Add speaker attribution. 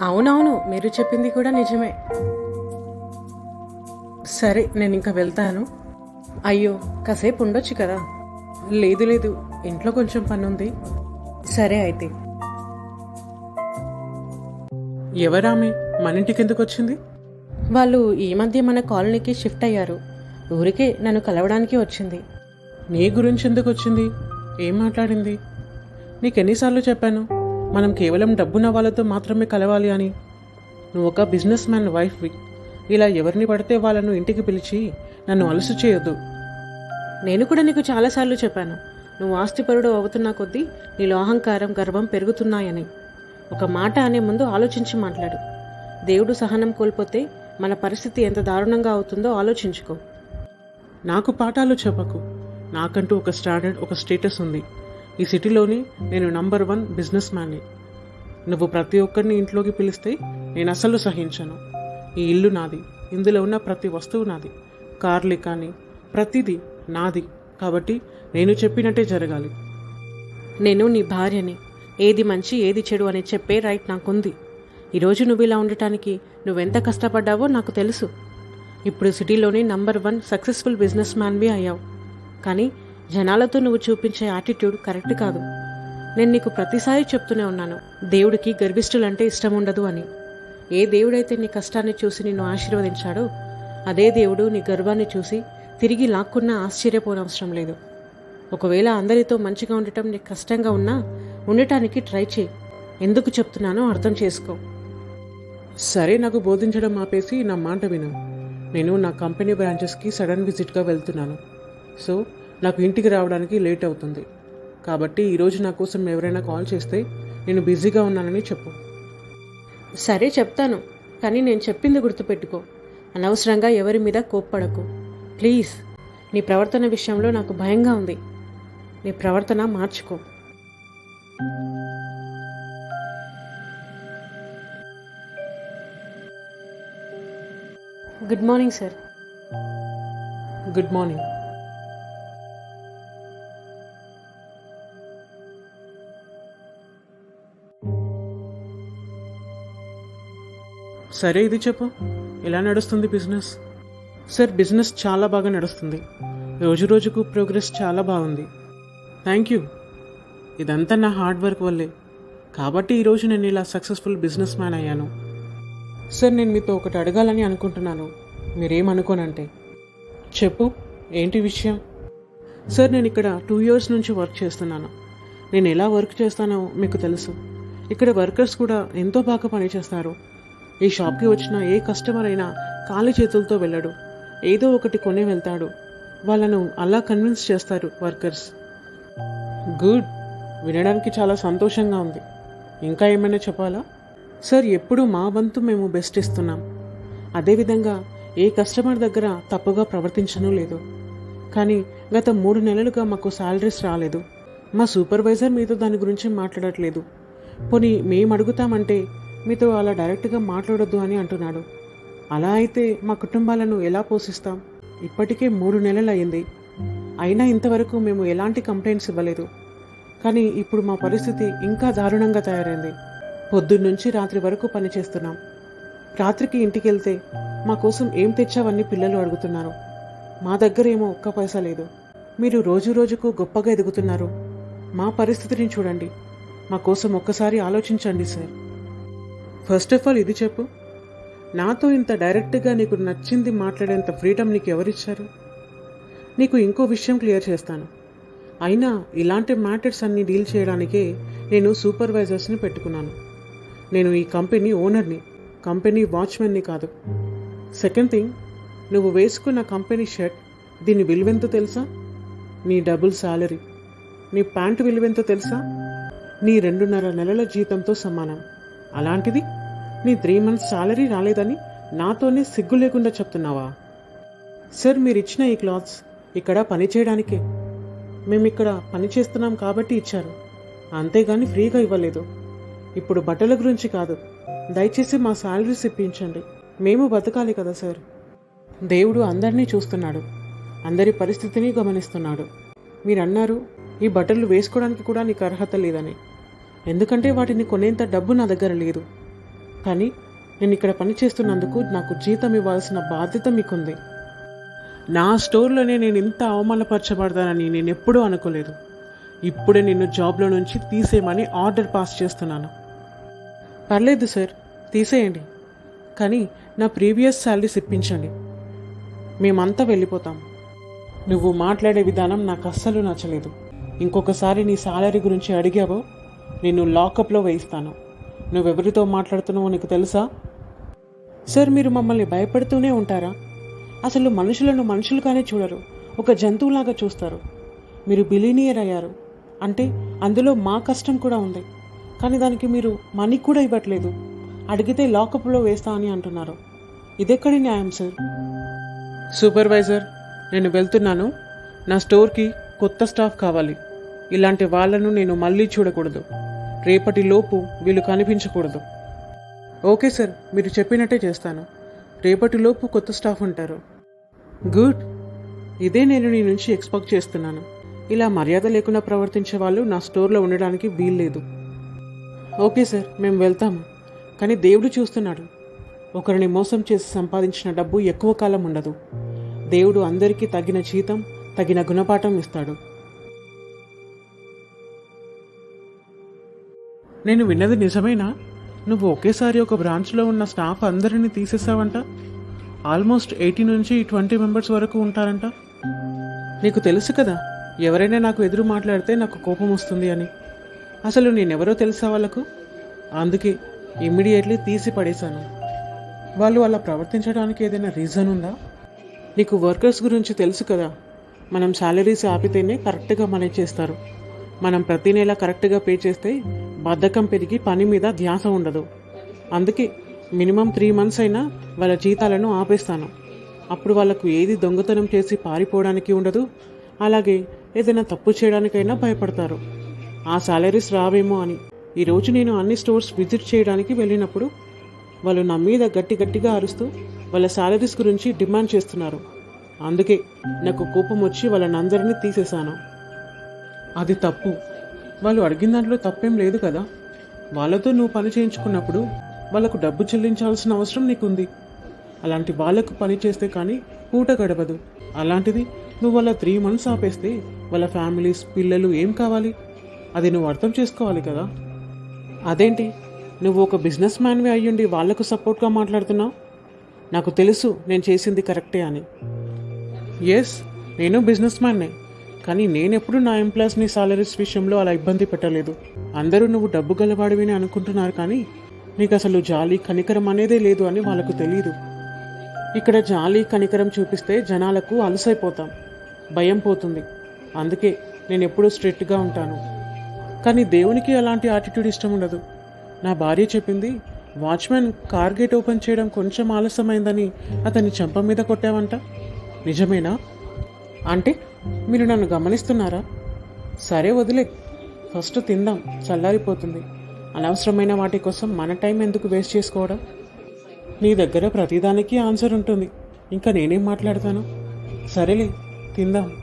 Speaker 1: అవునవును మీరు చెప్పింది కూడా నిజమే. సరే నేను ఇంకా వెళ్తాను. అయ్యో కాసేపు ఉండొచ్చు కదా? లేదు లేదు ఇంట్లో కొంచెం పని ఉంది సరే అయితే.
Speaker 2: ఎవరామె? మన ఇంటికి ఎందుకు వచ్చింది?
Speaker 1: వాళ్ళు ఈ మధ్య మన కాలనీకి షిఫ్ట్ అయ్యారు. ఊరికే నన్ను కలవడానికి వచ్చింది.
Speaker 2: నీ గురించి ఎందుకు వచ్చింది? ఏం మాట్లాడింది? నీకెన్నిసార్లు చెప్పాను? మనం కేవలం డబ్బున్న వాళ్ళతో మాత్రమే కలవాలి అని. నువ్వు ఒక బిజినెస్ మ్యాన్ వైఫ్వి ఇలా ఎవరిని పడితే వాళ్ళను ఇంటికి పిలిచి నన్ను అలసు చేయొద్దు.
Speaker 1: నేను కూడా నీకు చాలాసార్లు చెప్పాను. నువ్వు ఆస్తిపరుడు అవుతున్న కొద్దీ నీలో అహంకారం గర్వం పెరుగుతున్నాయని. ఒక మాట అనే ముందు ఆలోచించి మాట్లాడు. దేవుడు సహనం కోల్పోతే మన పరిస్థితి ఎంత దారుణంగా అవుతుందో ఆలోచించుకో.
Speaker 2: నాకు పాఠాలు చెప్పకు. నాకంటూ ఒక స్టాండర్డ్ ఒక స్టేటస్ ఉంది. ఈ సిటీలోని నేను నంబర్ వన్ బిజినెస్ మ్యాన్ని. నువ్వు ప్రతి ఒక్కరిని ఇంట్లోకి పిలిస్తే నేను అసలు సహించను. ఈ ఇల్లు నాది. ఇందులో ఉన్న ప్రతి వస్తువు నాది. కార్లు కానీ ప్రతిదీ నాది. కాబట్టి నేను చెప్పినట్టే జరగాలి.
Speaker 1: నేను నీ భార్యని. ఏది మంచి ఏది చెడు అని చెప్పే రైట్ నాకుంది. ఈరోజు నువ్వు ఇలా ఉండటానికి నువ్వెంత కష్టపడ్డావో నాకు తెలుసు. ఇప్పుడు సిటీలోని నంబర్ వన్ సక్సెస్ఫుల్ బిజినెస్ మ్యాన్వి అయ్యావు. కానీ జనాలతో నువ్వు చూపించే యాటిట్యూడ్ కరెక్ట్ కాదు. నేను నీకు ప్రతిసారి చెప్తూనే ఉన్నాను దేవుడికి గర్భిష్ఠులంటే ఇష్టం ఉండదు అని. ఏ దేవుడైతే నీ కష్టాన్ని చూసి నిన్ను ఆశీర్వదించాడో అదే దేవుడు నీ గర్వాన్ని చూసి తిరిగి లాక్కున్నా ఆశ్చర్యపోనవసరం లేదు. ఒకవేళ అందరితో మంచిగా ఉండటం నీకు కష్టంగా ఉన్నా ఉండటానికి ట్రై చేయి. ఎందుకు చెప్తున్నానో అర్థం చేసుకో.
Speaker 2: సరే నాకు బోధించడం ఆపేసి నా మాట విను. నేను నా కంపెనీ బ్రాంచెస్కి సడన్ విజిట్గా వెళ్తున్నాను. సో నాకు ఇంటికి రావడానికి లేట్ అవుతుంది. కాబట్టి ఈరోజు నా కోసం ఎవరైనా కాల్ చేస్తే నేను బిజీగా ఉన్నానని చెప్పు.
Speaker 1: సరే చెప్తాను. కానీ నేను చెప్పింది గుర్తుపెట్టుకో. అనవసరంగా ఎవరి మీద కోప్పడకు. ప్లీజ్ నీ ప్రవర్తన విషయంలో నాకు భయంగా ఉంది. నీ ప్రవర్తన మార్చుకో. Good morning sir.
Speaker 2: Good morning. సరే ఇది చెప్పు. ఎలా నడుస్తుంది బిజినెస్? సార్ బిజినెస్ చాలా బాగా నడుస్తుంది. రోజు రోజుకు ప్రోగ్రెస్ చాలా బాగుంది. Thank you. ఇదంతా నా హార్డ్ వర్క్ వల్లే. కాబట్టి ఈరోజు నేను ఇలా సక్సెస్ఫుల్ బిజినెస్ మ్యాన్ అయ్యాను. సార్ నేను మీతో ఒకటి అడగాలని అనుకుంటున్నాను. మీరేమనుకోనంటే. చెప్పు ఏంటి విషయం? సార్ నేను ఇక్కడ టూ ఇయర్స్ నుంచి వర్క్ చేస్తున్నాను. నేను ఎలా వర్క్ చేస్తానో మీకు తెలుసు. ఇక్కడ వర్కర్స్ కూడా ఎంతో బాగా పనిచేస్తారు. ఈ షాప్కి వచ్చిన ఏ కస్టమర్ అయినా ఖాళీ చేతులతో వెళ్ళడు. ఏదో ఒకటి కొనే వెళ్తాడు. వాళ్ళను అలా కన్విన్స్ చేస్తారు వర్కర్స్. గుడ్. వినడానికి చాలా సంతోషంగా ఉంది. ఇంకా ఏమైనా చెప్పాలా? సార్ ఎప్పుడూ మా వంతు మేము బెస్ట్ ఇస్తున్నాం. అదేవిధంగా ఏ కస్టమర్ దగ్గర తప్పుగా ప్రవర్తించను లేదు. కానీ గత మూడు నెలలుగా మాకు శాలరీస్ రాలేదు. మా సూపర్వైజర్ మీతో దాని గురించి మాట్లాడట్లేదు. పోనీ మేము అడుగుతామంటే మీతో అలా డైరెక్ట్గా మాట్లాడొద్దు అని అంటున్నాడు. అలా అయితే మా కుటుంబాలను ఎలా పోషిస్తాం? ఇప్పటికే మూడు నెలలు అయింది అయినా ఇంతవరకు మేము ఎలాంటి కంప్లైంట్స్ ఇవ్వలేదు. కానీ ఇప్పుడు మా పరిస్థితి ఇంకా దారుణంగా తయారైంది. పొద్దున్నుంచి రాత్రి వరకు పనిచేస్తున్నాం రాత్రికి ఇంటికి వెళ్తే మా కోసం ఏం తెచ్చావని పిల్లలు అడుగుతున్నారు. మా దగ్గర ఏమో ఒక్క పైసా లేదు. మీరు రోజు రోజుకు గొప్పగా ఎదుగుతున్నారు. మా పరిస్థితిని చూడండి. మా కోసం ఒక్కసారి ఆలోచించండి సార్. ఫస్ట్ ఆఫ్ ఆల్ ఇది చెప్పు. నాతో ఇంత డైరెక్ట్గా నీకు నచ్చింది మాట్లాడేంత ఫ్రీడమ్ నీకు ఎవరిచ్చారు? నీకు ఇంకో విషయం క్లియర్ చేస్తాను. అయినా ఇలాంటి మ్యాటర్స్ అన్ని డీల్ చేయడానికే నేను సూపర్వైజర్స్ని పెట్టుకున్నాను. నేను ఈ కంపెనీ ఓనర్ని కంపెనీ వాచ్మెన్ని కాదు. సెకండ్ థింగ్ నువ్వు వేసుకున్న కంపెనీ షర్ట్ దీని విలువెంతో తెలుసా? నీ డబుల్ శాలరీ నీ ప్యాంటు విలువెంతో తెలుసా? నీ రెండున్నర నెలల జీతంతో సమానం. అలాంటిది నీ త్రీ మంత్స్ శాలరీ రాలేదని నాతోనే సిగ్గు లేకుండా చెప్తున్నావా? సార్ మీరు ఇచ్చిన ఈ క్లాత్స్ ఇక్కడ పని చేయడానికే. మేము ఇక్కడ పని చేస్తున్నాం కాబట్టి ఇచ్చారు. అంతేగాని ఫ్రీగా ఇవ్వలేదు. ఇప్పుడు బట్టల గురించి కాదు. దయచేసి మా శాలరీస్ ఇప్పించండి. మేము బతకాలి కదా సార్. దేవుడు అందరినీ చూస్తున్నాడు. అందరి పరిస్థితిని గమనిస్తున్నాడు. మీరన్నారు ఈ బట్టలు వేసుకోవడానికి కూడా నీకు అర్హత లేదని. ఎందుకంటే వాటిని కొనేంత డబ్బు నా దగ్గర లేదు. కానీ నేను ఇక్కడ పని చేస్తున్నందుకు నాకు జీతం ఇవ్వాల్సిన బాధ్యత మీకుంది. నా స్టోర్లోనే నేను ఇంత అవమానపరచబడతానని నేను ఎప్పుడూ అనుకోలేదు. ఇప్పుడే నిన్ను జాబ్లో నుంచి తీసేయమని ఆర్డర్ పాస్ చేస్తున్నాను. పర్లేదు సార్ తీసేయండి. కానీ నా ప్రీవియస్ శాలరీస్ ఇప్పించండి మేమంతా వెళ్ళిపోతాం. నువ్వు మాట్లాడే విధానం నాకు అస్సలు నచ్చలేదు. ఇంకొకసారి నీ శాలరీ గురించి అడిగావో నిన్ను లాకప్లో వేయిస్తాను. నువ్వెవరితో మాట్లాడుతున్నావో నీకు తెలుసా? సార్ మీరు మమ్మల్ని భయపెడుతూనే ఉంటారా? అసలు మనుషులను మనుషులుగానే చూడరు ఒక జంతువులాగా చూస్తారు. మీరు బిలీనియర్ అయ్యారు. అంటే అందులో మా కష్టం కూడా ఉంది. కానీ దానికి మీరు మనీ కూడా ఇవ్వట్లేదు. అడిగితే లాకప్లో వేస్తా అని అంటున్నారు. ఇదెక్కడి న్యాయం సార్? సూపర్వైజర్ నేను వెళ్తున్నాను. నా స్టోర్కి కొత్త స్టాఫ్ కావాలి. ఇలాంటి వాళ్ళను నేను మళ్ళీ చూడకూడదు. రేపటిలోపు వీళ్ళు కనిపించకూడదు. ఓకే సార్ మీరు చెప్పినట్టే చేస్తాను. రేపటిలోపు కొత్త స్టాఫ్ ఉంటారు. గుడ్. ఇదే నేను నీ నుంచి ఎక్స్పెక్ట్ చేస్తున్నాను. ఇలా మర్యాద లేకుండా ప్రవర్తించే వాళ్ళు నా స్టోర్లో ఉండడానికి వీల్లేదు. ఓకే సార్ మేము వెళ్తాము. కానీ దేవుడు చూస్తున్నాడు. ఒకరిని మోసం చేసి సంపాదించిన డబ్బు ఎక్కువ కాలం ఉండదు. దేవుడు అందరికీ తగిన జీతం తగిన గుణపాఠం ఇస్తాడు. నేను విన్నది నిజమేనా? నువ్వు ఒకేసారి ఒక బ్రాంచ్లో ఉన్న స్టాఫ్ అందరినీ తీసేసావంట ఆల్మోస్ట్ ఎయిటీ నుంచి ట్వంటీ మెంబర్స్ వరకు ఉంటారంట? నీకు తెలుసు కదా ఎవరైనా నాకు ఎదురు మాట్లాడితే నాకు కోపం వస్తుంది అని. అసలు నేనెవరో తెలుసా వాళ్ళకు? అందుకే ఇమ్మీడియట్లీ తీసి పడేశాను. వాళ్ళు అలా ప్రవర్తించడానికి ఏదైనా రీజన్ ఉందా? నీకు వర్కర్స్ గురించి తెలుసు కదా మనం శాలరీస్ ఆపితేనే కరెక్ట్గా మేనేజ్ చేస్తారు. మనం ప్రతి నెల కరెక్ట్గా పే చేస్తే బద్ధకం పెరిగి పని మీద ధ్యాస ఉండదు. అందుకే మినిమం త్రీ మంత్స్ అయినా వాళ్ళ జీతాలను ఆపేస్తాను. అప్పుడు వాళ్ళకు ఏది దొంగతనం చేసి పారిపోవడానికి ఉండదు. అలాగే ఏదైనా తప్పు చేయడానికైనా భయపడతారు. ఆ శాలరీస్ రావేమో అని. ఈరోజు నేను అన్ని స్టోర్స్ విజిట్ చేయడానికి వెళ్ళినప్పుడు వాళ్ళు నా మీద గట్టి గట్టిగా అరుస్తూ వాళ్ళ శాలరీస్ గురించి డిమాండ్ చేస్తున్నారు. అందుకే నాకు కోపం వచ్చి వాళ్ళని అందరినీ తీసేశాను. అది తప్పు. వాళ్ళు అడిగిన దాంట్లో తప్పేం లేదు కదా. వాళ్ళతో నువ్వు పని చేయించుకున్నప్పుడు వాళ్ళకు డబ్బు చెల్లించాల్సిన అవసరం నీకుంది. అలాంటి వాళ్ళకు పని చేస్తే కానీ పూట గడవదు. అలాంటిది నువ్వు వాళ్ళ త్రీ మంత్స్ ఆపేస్తే వాళ్ళ ఫ్యామిలీస్ పిల్లలు ఏం కావాలి? అది నువ్వు అర్థం చేసుకోవాలి కదా. అదేంటి? నువ్వు ఒక బిజినెస్ మ్యాన్వి అయ్యుండి వాళ్ళకు సపోర్ట్గా మాట్లాడుతున్నావు? నాకు తెలుసు నేను చేసింది కరెక్టే అని. ఎస్ నేను బిజినెస్ మ్యాన్నే. కానీ నేనెప్పుడు నా ఎంప్లాయీస్ని సాలరీస్ విషయంలో అలా ఇబ్బంది పెట్టలేదు. అందరూ నువ్వు డబ్బు గలవాడివి అని అనుకుంటున్నారు కానీ నీకు అసలు జాలి కనికరం అనేదే లేదు అని వాళ్ళకు తెలియదు ఇక్కడ జాలి కనికరం చూపిస్తే జనాలకు అలసైపోతాం. భయం పోతుంది. అందుకే నేను ఎప్పుడూ స్ట్రిక్ట్గా ఉంటాను. కానీ దేవునికి అలాంటి యాటిట్యూడ్ ఇష్టం ఉండదు. నా భార్య చెప్పింది వాచ్మెన్ కార్ గేట్ ఓపెన్ చేయడం కొంచెం ఆలస్యమైందని అతన్ని చెంప మీద కొట్టావంట. నిజమేనా? అంటే మీరు నన్ను గమనిస్తున్నారా? సరే వదిలే. ఫస్ట్ తిందాం. చల్లారిపోతుంది. అనవసరమైన వాటి కోసం మన టైం ఎందుకు వేస్ట్ చేసుకోవడం? నీ దగ్గర ప్రతిదానికి ఆన్సర్ ఉంటుంది. ఇంకా నేనేం మాట్లాడతాను? సరేలే తిందాం.